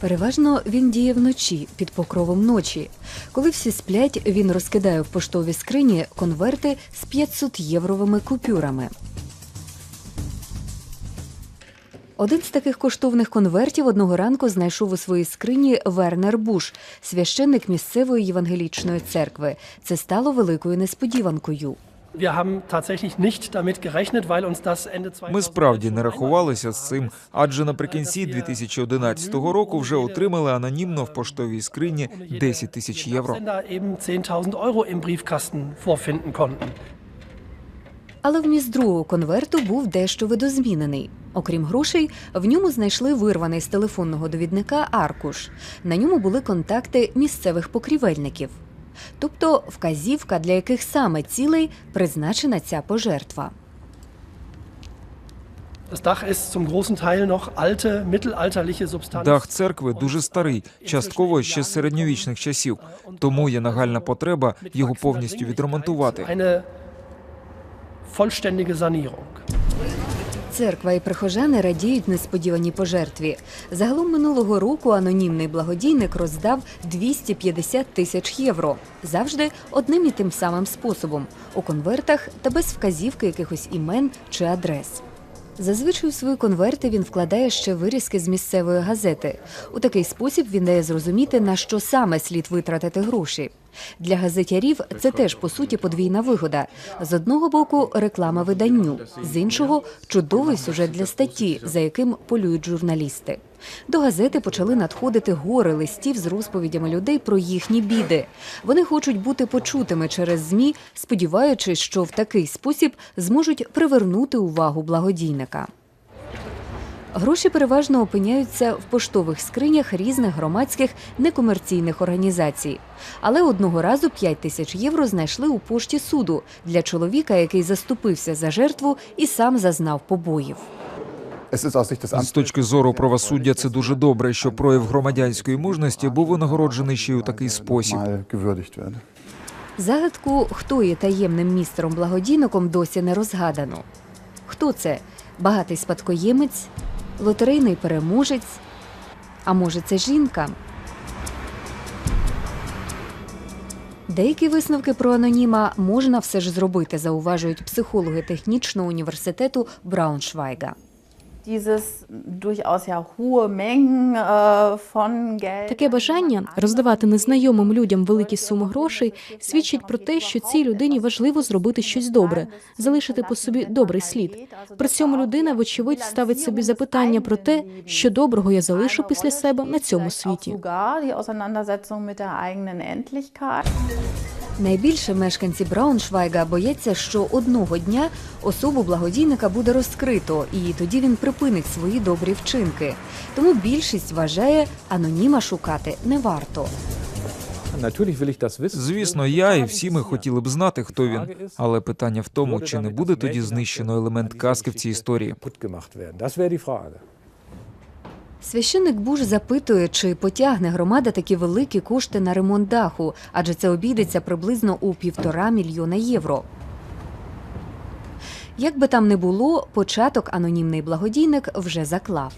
Переважно він діє вночі під покровом ночі. Коли всі сплять, він розкидає в поштовій скрині конверти з 500 євровими купюрами. Один з таких коштовних конвертів одного ранку знайшов у своїй скрині Вернер Буш, священник місцевої євангелічної церкви. Це стало великою несподіванкою. Wir haben tatsächlich nicht damit gerechnet, weil uns das Ende 2000 Ми справді не рахувалися з цим, адже наприкінці 2011 року вже отримали анонімно в поштовій скрині 10 тисяч євро. Sender eben 10.000 Euro im Briefkasten vorfinden konnten. Але вміст другого конверту був дещо видозмінений. Окрім грошей, в ньому знайшли вирваний з телефонного довідника аркуш. На ньому були контакти місцевих покрівельників, тобто вказівка, для яких саме цілей призначена ця пожертва. Дах церкви дуже старий, частково ще з середньовічних часів, тому є нагальна потреба його повністю відремонтувати. Церква і прихожани радіють несподіваній пожертві. Загалом минулого року анонімний благодійник роздав 250 тисяч євро. Завжди одним і тим самим способом у конвертах та без вказівки якихось імен чи адрес. Зазвичай у свої конверти він вкладає ще вирізки з місцевої газети. У такий спосіб він дає зрозуміти, на що саме слід витратити гроші. Для газетярів це теж по суті подвійна вигода. З одного боку реклама виданню, з іншого чудовий сюжет для статті, за яким полюють журналісти. До газети почали надходити гори листів з розповідями людей про їхні біди. Вони хочуть бути почутими через змі, сподіваючись, що в такий спосіб зможуть привернути увагу благодійника. Гроші переважно опиняються в поштових скринях різних громадських некомерційних організацій. Але одного разу 5 тисяч євро знайшли у пошті суду для чоловіка, який заступився за жертву і сам зазнав побоїв. З точки зору правосуддя, це дуже добре, що прояв громадянської мужності був винагороджений ще й у такий спосіб. Загадку, хто є таємним містером благодійником, досі не розгадано. Хто це? Багатий спадкоємець, лотерейний переможець? А може, це жінка? Деякі висновки про аноніма можна все ж зробити, зауважують психологи технічного університету Брауншвайга. Dieses durchaus ja hohe Mengen äh, von Geld. Таке бажання роздавати незнайомим людям великі суми грошей свідчить про те, що цій людині важливо зробити щось добре, залишити по собі добрий слід. При цьому людина, вочевидь, ставить собі запитання про те, що доброго я залишу після себе на цьому світі. Найбільше мешканці Брауншвайга бояться, що одного дня особу благодійника буде розкрито, і тоді він припинить свої добрі вчинки. Тому більшість вважає, аноніма шукати не варто. Звісно, я і всі ми хотіли б знати, хто він. Але питання в тому, чи не буде тоді знищено елемент казки в цій історії. Священник Буш запитує, чи потягне громада такі великі кошти на ремонт даху, адже це обійдеться приблизно у півтора мільйона євро. Як би там не було, початок анонімний благодійник вже заклав.